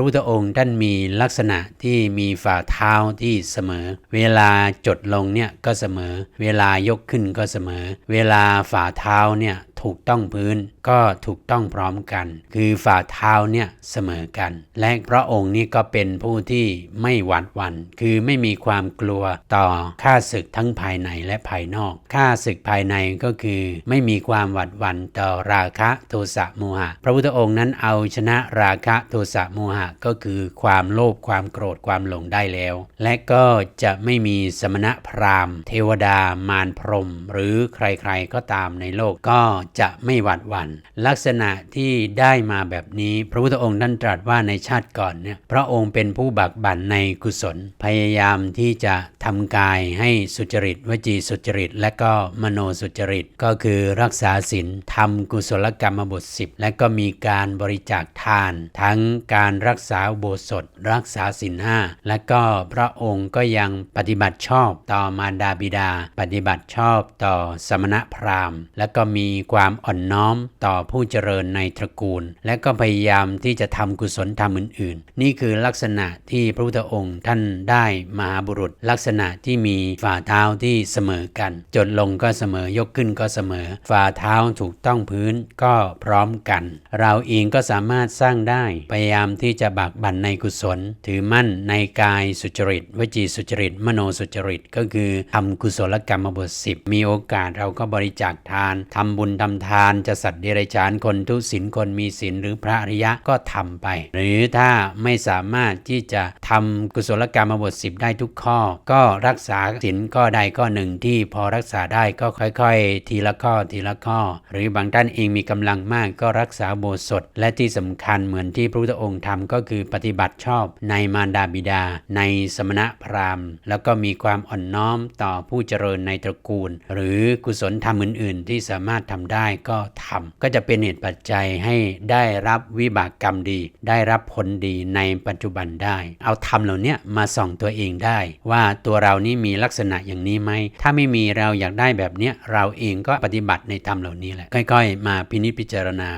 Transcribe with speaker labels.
Speaker 1: ระพุทธองค์ท่านมีลักษณะที่มีฝ่าเท้าที่เสมอ เวลาจดลงเนี่ยก็เสมอ เวลายกขึ้นก็เสมอ เวลาฝ่าเท้าเนี่ย ถูกต้องพื้นก็ถูกต้องพร้อมกัน คือฝ่าเท้าเนี่ยเสมอกัน และพระองค์นี้ก็เป็นผู้ที่ไม่หวาดวัน คือไม่มีความกลัวต่อข้าศึกทั้งภายในและภายนอกข้าศึกภายในก็คือไม่มีความหวาดวันต่อราคะโทสะโมหะ พระพุทธองค์นั้นเอาชนะราคะโทสะโมหะก็คือความโลภความโกรธความหลงได้แล้ว และก็จะไม่มีสมณะพราหมณ์ เทวดามารพรม หรือใครๆก็ตามในโลกก็จะไม่หวาดหวัน่นลักษณะที่ได้มาแบบนี้ พระพุทธองค์ท่านตรัสว่าในชาติก่อนเนี่ยพระองค์เป็นผู้บักบั่นในกุศล พยายามที่จะทำกายให้สุจริต วจีสุจริต และก็มโนสุจริต ก็คือรักษาศีลทำกุศลกรรมบทสิบและก็มีการบริจาคทาน ทั้งการรักษาโบสถ รักษาศีลห้าและก็พระองค์ก็ยังปฏิบัติชอบต่อมารดาบิดา ปฏิบัติชอบต่อสมณพราหมณ์ และก็มีความอ่อนน้อมต่อผู้เจริญในตระกูล และก็พยายามที่จะทำกุศลธรรมอื่น ๆ นี่คือลักษณะที่พระพุทธองค์ท่านได้มหาบุรุษ ลักษณะที่มีฝ่าเท้าที่เสมอกัน จดลงก็เสมอยกขึ้นก็เสมอ ฝ่าเท้าถูกต้องพื้นก็พร้อมกัน เราเองก็สามารถสร้างได้พยายามที่จะบากบั่นในกุศล ถือมั่นในกายสุจริตวจีสุจริต มโนสุจริตก็คือทำกุศลกรรมบทสิบมีโอกาสเราก็บริจาคทานทำบุญทำทานจะสัตว์เดรัจฉานคนทุศีลคนมีศีลหรือพระอริยะก็ทำไป หรือถ้าไม่สามารถที่จะทำกุศลกรรมบทสิบได้ทุกข้อ ก็รักษาศีลข้อใดข้อหนึ่งที่พอรักษาได้ก็ค่อยๆ ทีละข้อทีละข้อ หรือบางท่านเองมีกำลังมากก็รักษาโบสถและที่สำคัญเหมือนที่พระพุทธองค์ทำก็คือปฏิบัติชอบในมารดาบิดา ในสมณะพราหมณ์ แล้วก็มีความอ่อนน้อมต่อผู้เจริญในตระกูล หรือกุศลธรรมอื่น ๆ ที่สามารถทำได้ก็ทำก็จะเป็นเหตุปัจจัยให้ได้รับวิบากกรรมดี ได้รับผลดีในปัจจุบันได้ เอาธรรมเหล่านี้มาส่องตัวเองได้ ว่าตัวเรานี้มีลักษณะอย่างนี้ไหม ถ้าไม่มีเราอยากได้แบบนี้เราเองก็ปฏิบัติในธรรมเหล่านี้แหละค่อย ๆ มาพินิจพิจารณา